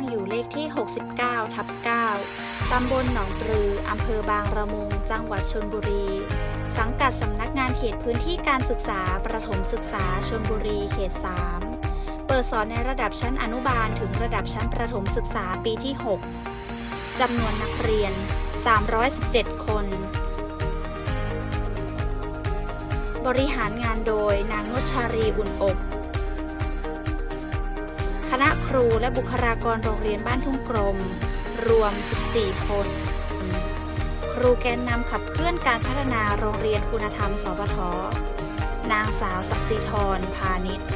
งอยู่เลขที่ 69 ทับ 9 ตำบลหนองปลือ อำเภอบางระมุง จังหวัดชนบุรี สังกัดสำนักงานเขตพื้นที่การศึกษา ประถมศึกษาชนบุรี เขต 3 เปิดสอนในระดับชั้นอนุบาลถึงระดับชั้นประถมศึกษาปีที่ 6 จำนวนนักเรียน 317 คนบริหารงานโดยนางนุชชารีอุ่นอก ณะครูและบุคลากรโรงเรียนบ้านทุ่งกรมรวม 14 คน ครูแกนนำขับเคลื่อนการพัฒนาโรงเรียนคุณธรรมสปทนางสาวศักดิ์ศรีธรพาณิชย์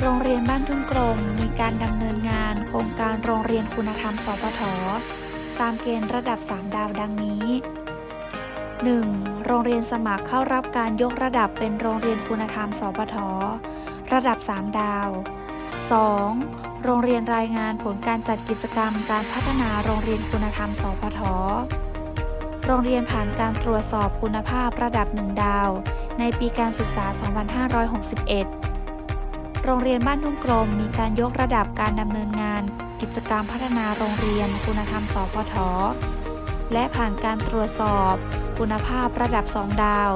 โรงเรียนบ้านทุ่งกรมมีการดำเนินงานโครงการโรงเรียนคุณธรรม สปท ตามเกณฑ์ระดับ 3 ดาวดังนี้ 1. โรงเรียนสมัครเข้ารับการยกระดับเป็นโรงเรียนคุณธรรม สปท ระดับ 3 ดาว 2. โรงเรียนรายงานผลการจัดกิจกรรมการพัฒนาโรงเรียนคุณธรรมสปทโรงเรียนผ่านการตรวจสอบคุณภาพระดับ 1 ดาว ในปีการศึกษา 2561 โรงเรียนบ้านทุ่งกลมมีการยกระดับการดำเนินงาน กิจกรรมพัฒนาโรงเรียนคุณธรรมสปทและผ่านการตรวจสอบ คุณภาพระดับ 2 ดาว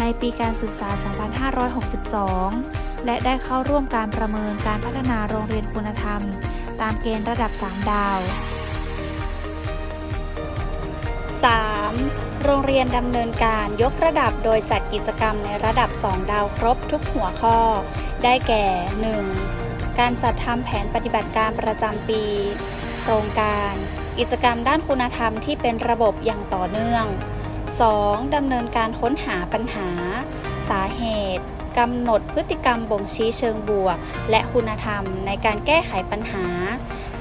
ในปีการศึกษา 2562 และได้เข้าร่วมการประเมินการพัฒนาโรงเรียนคุณธรรม ตามเกณฑ์ระดับ 3 ดาว 3. โรงเรียนดำเนินการยกระดับโดยจัดกิจกรรมในระดับ 2 ดาวครบทุกหัวข้อ ได้แก่ 1. การจัดทำแผนปฏิบัติการประจำปี โครงการ กิจกรรมด้านคุณธรรมที่เป็นระบบอย่างต่อเนื่อง 2. ดำเนินการค้นหาปัญหา สาเหตุ กำหนดพฤติกรรมบ่งชี้เชิงบวก และคุณธรรมในการแก้ไขปัญหา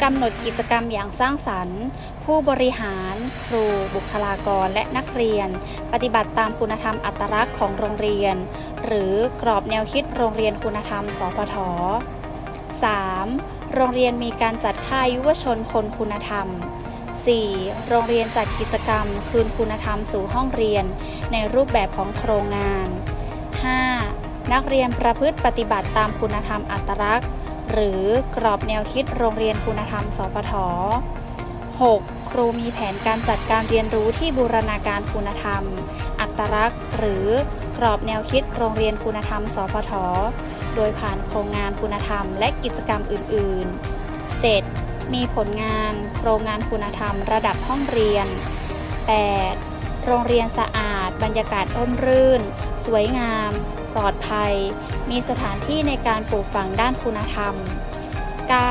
กำหนดกิจกรรมอย่างสร้างสรรค์ ผู้บริหาร ครู บุคลากรและนักเรียน ปฏิบัติตามคุณธรรมอัตลักษณ์ของโรงเรียน หรือกรอบแนวคิดโรงเรียนคุณธรรม สพท 3. โรงเรียนมีการจัดค่ายยุวชนคนคุณธรรม 4. โรงเรียนจัดกิจกรรม คืนคุณธรรมสู่ห้องเรียน ในรูปแบบของโครงงาน 5. นักเรียนประพฤติปฏิบัติตามคุณธรรมอัตลักษณ์ หรือกรอบแนวคิดโรงเรียนคุณธรรม สพท 6. ครูมีแผนการจัดการเรียนรู้ที่บูรณาการคุณธรรม อัตลักษณ์ หรือกรอบแนวคิดโรงเรียนคุณธรรม สพท โดยผ่านโครงงานคุณธรรม และกิจกรรมอื่น ๆ 7. มีผลงาน โครงงานคุณธรรม ระดับห้องเรียน 8. โรงเรียนสะอาด บรรยากาศร่มรื่น สวยงาม ปลอดภัย มีสถานที่ในการปลูกฝังด้านคุณธรรม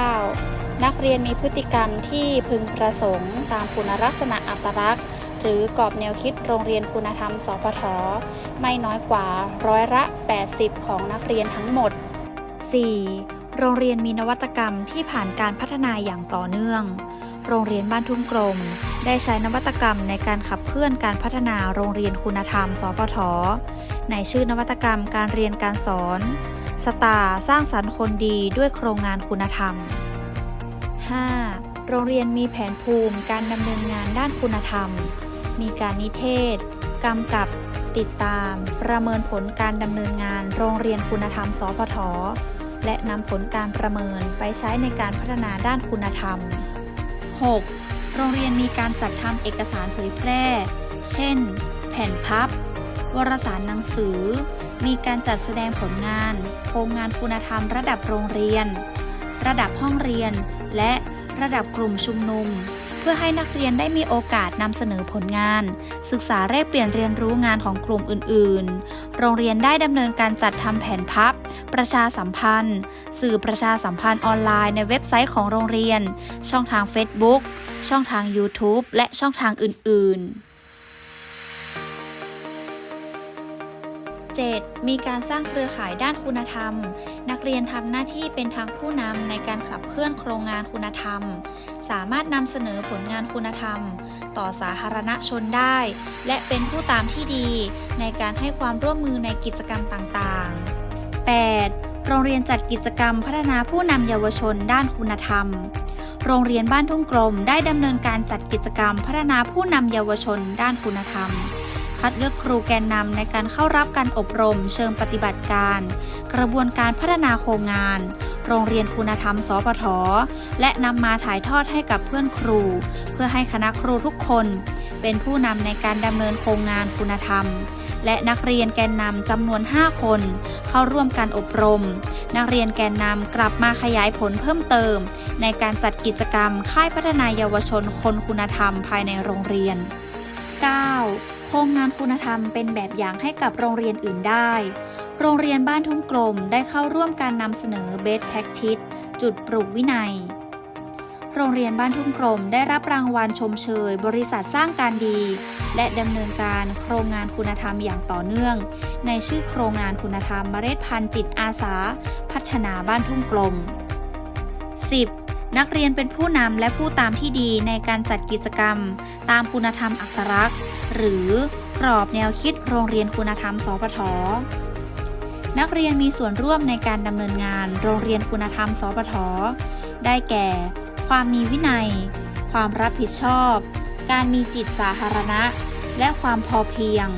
9. นักเรียนมีพฤติกรรมที่พึงประสงค์ตามคุณลักษณะอัตลักษณ์ หรือกรอบแนวคิดโรงเรียนคุณธรรม สพท ไม่น้อยกว่าร้อยละ 80 ของนักเรียนทั้งหมด 4. โรงเรียนมีนวัตกรรมที่ผ่านการพัฒนาอย่างต่อเนื่อง โรงเรียนบ้านทุ่งกลม ได้ใช้นวัตกรรมในการขับเคลื่อนการพัฒนาโรงเรียนคุณธรรมสพทในชื่อนวัตกรรมการเรียนการสอน สตาร์สร้างสรรค์คนดีด้วยโครงงานคุณธรรม 5. โรงเรียนมีแผนภูมิการดำเนินงานด้านคุณธรรม มีการนิเทศกำกับติดตาม ประเมินผลการดำเนินงานโรงเรียนคุณธรรม สพท และนำผลการประเมินไปใช้ในการพัฒนาด้านคุณธรรม 6. โรงเรียนมีการจัดทำเอกสารเผยแพร่ เช่น แผ่นพับ วารสารหนังสือ มีการจัดแสดงผลงาน โครงงานคุณธรรมระดับโรงเรียน ระดับห้องเรียน และระดับกลุ่มชุมนุม เพื่อให้นักเรียนได้มีโอกาสนำเสนอผลงาน ศึกษาแลกเปลี่ยนเรียนรู้งานของกลุ่มอื่น ๆ โรงเรียนได้ดำเนินการจัดทำแผนพับ ประชาสัมพันธ์ สื่อประชาสัมพันธ์ออนไลน์ในเว็บไซต์ของโรงเรียน ช่องทาง Facebook ช่องทาง YouTube และช่องทางอื่น ๆ 7. มีการสร้างเครือข่ายด้านคุณธรรม นักเรียนทำหน้าที่เป็นทางผู้นำในการขับเคลื่อนโครงงานคุณธรรม สามารถนำเสนอผลงานคุณธรรม ต่อสาธารณชนได้ และเป็นผู้ตามที่ดีในการให้ความร่วมมือในกิจกรรมต่างๆ 8. โรงเรียนจัดกิจกรรมพัฒนาผู้นำเยาวชนด้านคุณธรรม โรงเรียนบ้านทุ่งกลมได้ดำเนินการจัดกิจกรรมพัฒนาผู้นำเยาวชนด้านคุณธรรม คัดเลือกครูแกนนำในการเข้ารับการอบรมเชิงปฏิบัติการ กระบวนการพัฒนาโครงงาน โรงเรียนคุณธรรมสปทและนำมาถ่ายทอดให้กับเพื่อนครู เพื่อให้คณะครูทุกคน เป็นผู้นำในการดำเนินโครงงานคุณธรรม และนักเรียนแกนนำจำนวน 5 คน เข้าร่วมการอบรม นักเรียนแกนนำกลับมาขยายผลเพิ่มเติม ในการจัดกิจกรรมค่ายพัฒนายาวชนคนคุณธรรมภายในโรงเรียน 9. โครงงานคุณธรรมเป็นแบบอย่างให้กับโรงเรียนอื่นได้ โรงเรียนบ้านทุ่งกลมได้เข้าร่วมการนำเสนอ Best Practice จุดปลูกวินัย โรงเรียนบ้านทุ่งกลมได้รับรางวัลชมเชย บริษัทสร้างการดี และดำเนินการโครงงานคุณธรรมอย่างต่อเนื่อง ในชื่อโครงงานคุณธรรมเมล็ดพันธุ์จิตอาสา พัฒนาบ้านทุ่งกลม 10. นักเรียนเป็นผู้นำและผู้ตามที่ดีในการจัดกิจกรรม ตามคุณธรรมอัตลักษณ์ หรือกรอบแนวคิดโรงเรียนคุณธรรม สปท นักเรียนมีส่วนร่วมในการดำเนินงานโรงเรียนคุณธรรม สปท ได้แก่ ความมีวินัย ความรับผิดชอบ การมีจิตสาธารณะ และความพอเพียง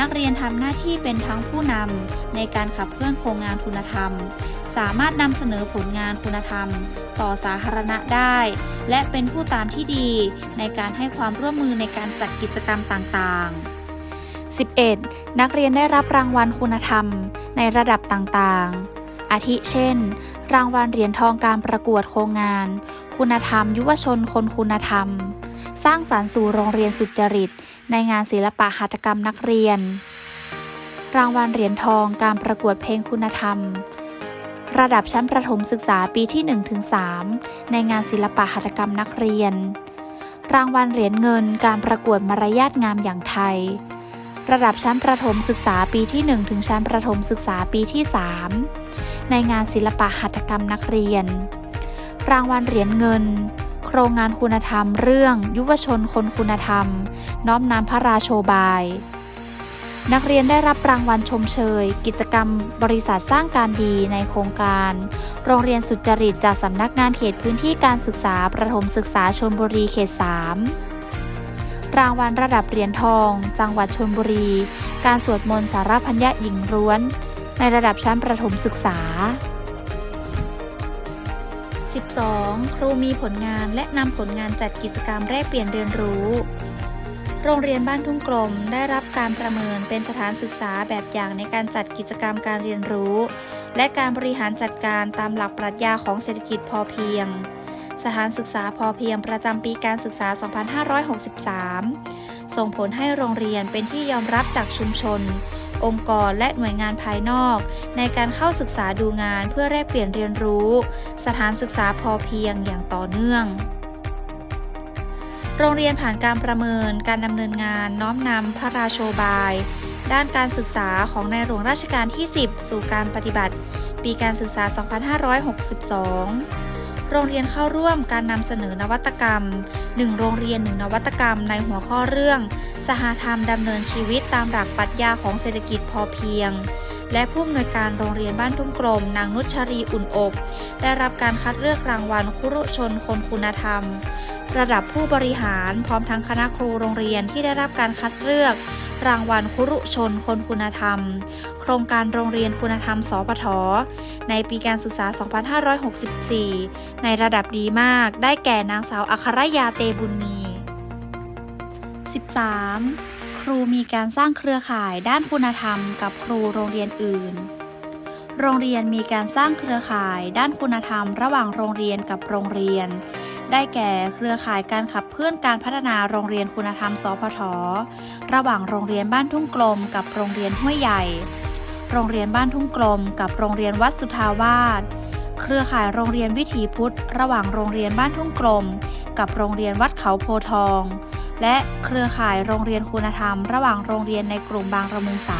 นักเรียนทำหน้าที่เป็นทั้งผู้นำในการขับเคลื่อนโครงงานคุณธรรม สามารถนำเสนอผลงานคุณธรรม ต่อสาธารณะได้ และเป็นผู้ตามที่ดีในการให้ความร่วมมือในการจัดกิจกรรมต่างๆ 11. นักเรียนได้รับรางวัลคุณธรรมในระดับต่างๆ อาทิเช่น รางวัลเหรียญทองการประกวดโครงงาน คุณธรรม ยุวชนคนคุณธรรม สร้างสารรค์สู่โรงเรียนสุจริต ในงานศิลปะหัตถกรรมนักเรียน รางวัลเหรียญทองการประกวดเพลงคุณธรรม ระดับชั้นประถมศึกษาปีที่ 1-3 ในงานศิลปะหัตถกรรมนักเรียน รางวัลเหรียญเงินการประกวดมารยาทงามอย่างไทยระดับชั้นประถมศึกษาปีที่ 1 ถึงชั้นประถมศึกษาปีที่ 3 ในงานศิลปะหัตถกรรมนักเรียน รางวัลเหรียญเงิน โครงงานคุณธรรม เรื่อง ยุวชนคนคุณธรรม น้อมนำพระราโชบาย นักเรียนได้รับรางวัลชมเชย กิจกรรมบริษัทสร้างการดีในโครงการ โรงเรียนสุจริตจากสำนักงานเขตพื้นที่การศึกษาประถมศึกษาชนบุรีเขต 3รางวัลระดับเหรียญทอง จังหวัดชนบุรี การสวดมนต์สารพันยะหญิงร้วน ในระดับชั้นประถมศึกษา 12. ครูมีผลงานและนำผลงานจัดกิจกรรมแลกเปลี่ยนเรียนรู้ โรงเรียนบ้านทุ่งกลมได้รับการประเมินเป็นสถานศึกษาแบบอย่างในการจัดกิจกรรมการเรียนรู้ และการบริหารจัดการตามหลักปรัชญาของเศรษฐกิจพอเพียง สถานศึกษาพอเพียงประจำปีการศึกษา 2563 ส่งผลให้โรงเรียนเป็นที่ยอมรับจากชุมชน องค์กรและหน่วยงานภายนอก ในการเข้าศึกษาดูงานเพื่อแลกเปลี่ยนเรียนรู้ สถานศึกษาพอเพียงอย่างต่อเนื่องโรงเรียนผ่านการประเมินการดำเนินงานน้อมนำพระราโชบาย ด้านการศึกษาของในหลวงราชการที่ 10 สู่การปฏิบัติ ปีการศึกษา 2562 โรงเรียนเข้าร่วมการนำเสนอนวัตกรรม 1 โรงเรียน 1 นวัตกรรมในหัวข้อเรื่อง สหธรรมดำเนินชีวิตตามหลักปรัชญาของเศรษฐกิจพอเพียง และผู้อำนวยการโรงเรียนบ้านทุ่งกลม นางนุชรีอุ่นอบ ได้รับการคัดเลือกรางวัลคุรุชนคนคุณธรรม ระดับผู้บริหารพร้อมทั้งคณะครูโรงเรียนที่ได้รับการคัดเลือก รางวัลคุรุชนคนคุณธรรม โครงการโรงเรียนคุณธรรม สปท ในปีการศึกษา 2564 ในระดับดีมากได้แก่นางสาวอัครยาเตบุญมี 13. ครูมีการสร้างเครือข่ายด้านคุณธรรม กับครูโรงเรียนอื่นโรงเรียนมีการสร้างเครือข่ายด้านคุณธรรม ระหว่างโรงเรียนกับโรงเรียน ได้แก่เครือข่ายการขับเคลื่อนการพัฒนาโรงเรียนคุณธรรมสพทระหว่างโรงเรียนบ้านทุ่งกลม กับโรงเรียนห้วยใหญ่ โรงเรียนบ้านทุ่งกลม กับโรงเรียนวัดสุทาวาสเครือข่ายโรงเรียนวิถีพุทธ ระหว่างโรงเรียนบ้านทุ่งกลม กับโรงเรียนวัดเขาโพทอง และเครือข่ายโรงเรียนคุณธรรม ระหว่างโรงเรียนในกลุ่มบางระมุง3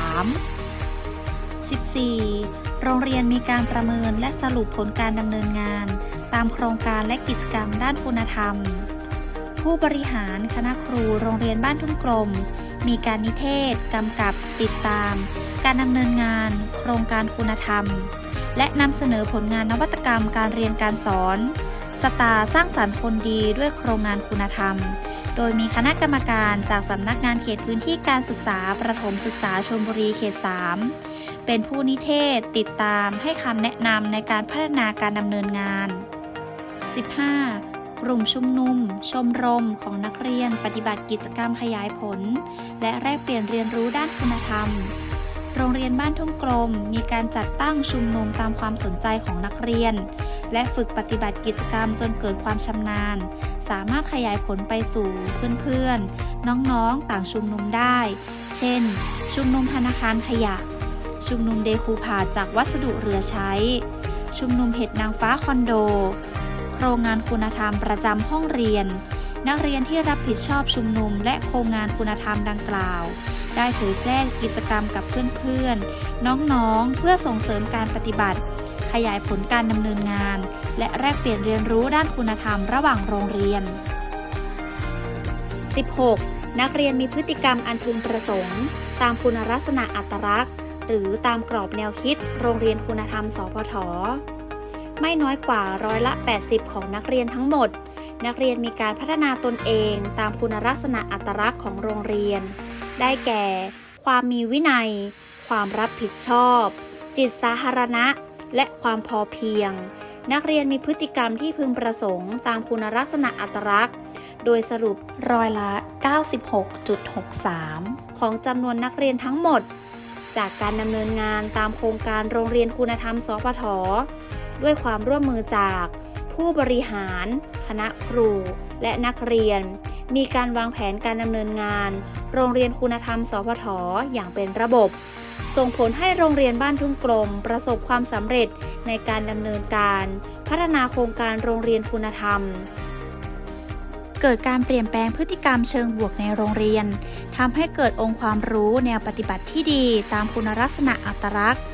14. โรงเรียนมีการประเมินและสรุปผลการดำเนินงาน ตามโครงการและกิจกรรมด้านคุณธรรม ผู้บริหารคณะครูโรงเรียนบ้านทุ่งกลม มีการนิเทศ กำกับติดตาม การดำเนินงาน โครงการคุณธรรม และนำเสนอผลงานนวัตกรรมการเรียนการสอน สตาร์สร้างสรรค์คนดีด้วยโครงงานคุณธรรม โดยมีคณะกรรมการจากสำนักงานเขตพื้นที่การศึกษาประถมศึกษาชลบุรีเขต 3เป็นผู้นิเทศติดตามให้คำแนะนำในการพัฒนาการดำเนินงาน 15. กลุ่มชุมนุม ชมรมของนักเรียนปฏิบัติกิจกรรมขยายผล และแลกเปลี่ยนเรียนรู้ด้านคุณธรรม โรงเรียนบ้านทุ่งกลม มีการจัดตั้งชุมนุมตามความสนใจของนักเรียน และฝึกปฏิบัติกิจกรรมจนเกิดความชำนาญ สามารถขยายผลไปสู่เพื่อนๆนน้องๆต่างชุมนุมได้ เช่น ชุมนุมธนาคารขยะ ชุมนุมเดคูพาดจากวัสดุเหลือใช้ชุมนุมเห็ดนางฟ้าคอนโด โครงงานคุณธรรมประจำห้องเรียน นักเรียนที่รับผิดชอบชุมนุม และโครงงานคุณธรรมดังกล่าว ได้เผยแพร่กิจกรรมกับเพื่อนๆ น้องๆ เพื่อส่งเสริมการปฏิบัติ ขยายผลการดำเนินงาน และแลกเปลี่ยนเรียนรู้ด้านคุณธรรมระหว่างโรงเรียน 16. นักเรียนมีพฤติกรรมอันพึงประสงค์ ตามคุณลักษณะอัตลักษณ์ หรือตามกรอบแนวคิด โรงเรียนคุณธรรม สพท ไม่น้อยกว่าร้อยละ 80 ของนักเรียนทั้งหมด นักเรียนมีการพัฒนาตนเองตามคุณลักษณะอัตลักษณ์ของโรงเรียน ได้แก่ ความมีวินัย ความรับผิดชอบ จิตสาธารณะ และความพอเพียง นักเรียนมีพฤติกรรมที่พึงประสงค์ ตามคุณลักษณะอัตลักษณ์ โดยสรุปร้อยละ 96.63 ของจำนวนนักเรียนทั้งหมดจากการดำเนินงานตามโครงการโรงเรียนคุณธรรมสพท ด้วยความร่วมมือจาก ผู้บริหาร คณะครู และนักเรียน มีการวางแผนการดำเนินงาน โรงเรียนคุณธรรม สพทอย่างเป็นระบบ ส่งผลให้โรงเรียนบ้านทุ่งกลม ประสบความสำเร็จในการดำเนินการ พัฒนาโครงการโรงเรียนคุณธรรมเกิดการเปลี่ยนแปลงพฤติกรรมเชิงบวกในโรงเรียน ทำให้เกิดองค์ความรู้แนวปฏิบัติที่ดีตามคุณลักษณะอัตลักษณ์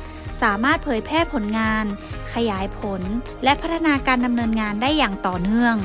สามารถเผยแพร่ผลงาน ขยายผล และพัฒนาการดำเนินงานได้อย่างต่อเนื่อง